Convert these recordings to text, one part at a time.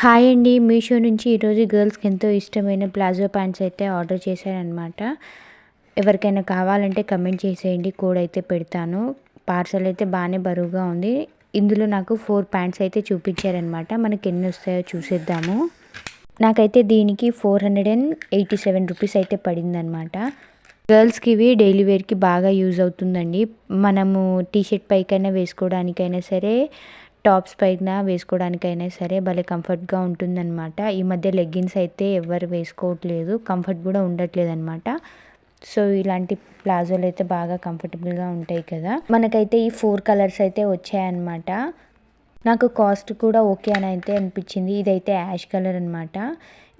Hi అండి. మీషో నుంచి ఈరోజు గర్ల్స్కి ఎంతో ఇష్టమైన ప్లాజో ప్యాంట్స్ అయితే ఆర్డర్ చేశానమాట ఎవరికైనా కావాలంటే కమెంట్ చేసేయండి. కోడ్ అయితే పెడతాను. పార్సల్ అయితే బాగానే బరువుగా ఉంది. ఇందులో నాకు ఫోర్ ప్యాంట్స్ అయితే చూపించారనమాట మనకి ఎన్ని వస్తాయో చూసేద్దాము. నాకైతే దీనికి four hundred and eighty seven rupees అయితే పడిందనమాట గర్ల్స్కి ఇవి డైలీ వేర్కి బాగా యూజ్ అవుతుందండి. మనము టీషర్ట్ పైకైనా వేసుకోవడానికైనా సరే టాప్స్ పైన వేసుకోవడానికైనా సరే భలే కంఫర్ట్గా ఉంటుందన్నమాట. ఈ మధ్య లెగ్గిన్స్ అయితే ఎవరు వేసుకోవట్లేదు కంఫర్ట్ కూడా ఉండట్లేదు అనమాట సో ఇలాంటి ప్లాజోలు అయితే బాగా కంఫర్టబుల్గా ఉంటాయి కదా. మనకైతే ఈ ఫోర్ కలర్స్ అయితే వచ్చాయన్నమాట. నాకు కాస్ట్ కూడా ఓకే అని అయితే అనిపించింది. ఇదైతే యాష్ కలర్ అనమాట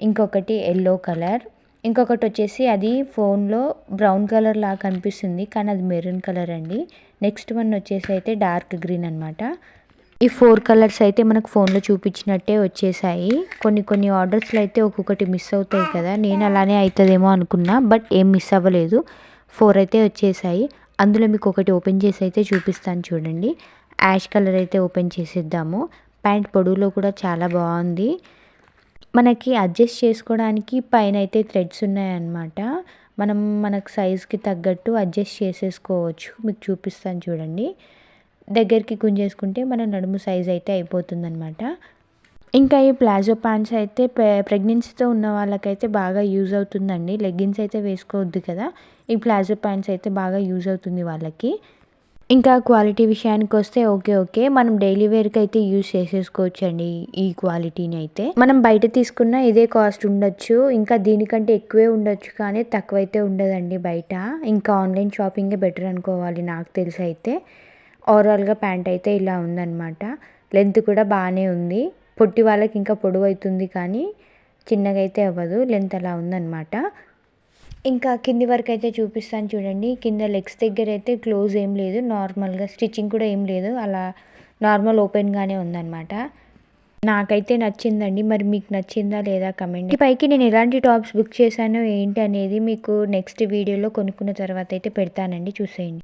ఇంకొకటి ఎల్లో కలర్. ఇంకొకటి వచ్చేసి అది ఫోన్లో బ్రౌన్ కలర్ లాగా కనిపిస్తుంది కానీ అది మెరూన్ కలర్ అండి. నెక్స్ట్ వన్ వచ్చేసి అయితే డార్క్ గ్రీన్ అనమాట ఈ ఫోర్ కలర్స్ అయితే మనకు ఫోన్లో చూపించినట్టే వచ్చేసాయి. కొన్ని కొన్ని ఆర్డర్స్లో అయితే ఒక్కొక్కటి మిస్ అవుతాయి కదా. నేను అలానే అవుతుందేమో అనుకున్నా బట్ ఏం మిస్ అవ్వలేదు. ఫోర్ అయితే వచ్చేసాయి. అందులో మీకు ఒకటి ఓపెన్ చేసి అయితే చూపిస్తాను చూడండి. యాష్ కలర్ అయితే ఓపెన్ చేసేద్దాము. ప్యాంట్ పొడవులో కూడా చాలా బాగుంది. మనకి అడ్జస్ట్ చేసుకోవడానికి పైన అయితే థ్రెడ్స్ ఉన్నాయన్నమాట. మనం మనకు సైజ్కి తగ్గట్టు అడ్జస్ట్ చేసేసుకోవచ్చు. మీకు చూపిస్తాను చూడండి. దగ్గరికి గుంజేసుకుంటే మన నడుము సైజ్ అయితే అయిపోతుందనమాట ఇంకా ఈ ప్లాజో ప్యాంట్స్ అయితే ప్రెగ్నెన్సీతో ఉన్న వాళ్ళకైతే బాగా యూజ్ అవుతుందండి. లెగ్గిన్స్ అయితే వేసుకోవద్దు కదా. ఈ ప్లాజో ప్యాంట్స్ అయితే బాగా యూజ్ అవుతుంది వాళ్ళకి. ఇంకా క్వాలిటీ విషయానికి వస్తే ఓకే ఓకే. మనం డైలీ వేర్కి అయితే యూజ్ చేసేసుకోవచ్చు అండి ఈ క్వాలిటీని అయితే. మనం బయట తీసుకున్న ఇదే కాస్ట్ ఉండొచ్చు. ఇంకా దీనికంటే ఎక్కువే ఉండొచ్చు కానీ తక్కువ అయితే ఉండదండి బయట. ఇంకా ఆన్లైన్ షాపింగే బెటర్ అనుకోవాలి నాకు తెలిసి అయితే. ఓవరాల్గా ప్యాంట్ అయితే ఇలా ఉందన్నమాట. లెంత్ కూడా బాగానే ఉంది. పొట్టి వాళ్ళకి ఇంకా పొడవు అవుతుంది కానీ చిన్నగా అయితే అవ్వదు. లెంత్ అలా ఉందన్నమాట. ఇంకా కింది వరకు అయితే చూపిస్తాను చూడండి. కింద లెగ్స్ దగ్గర అయితే క్లోజ్ ఏం లేదు. నార్మల్గా స్టిచ్చింగ్ కూడా ఏం లేదు. అలా నార్మల్ ఓపెన్గానే ఉందన్నమాట. నాకైతే నచ్చిందండి. మరి మీకు నచ్చిందా లేదా కమెంట్ పైకి నేను ఎలాంటి టాప్స్ బుక్ చేశానో ఏంటి అనేది మీకు నెక్స్ట్ వీడియోలో కొనుక్కున్న తర్వాత అయితే పెడతానండి. చూసేయండి.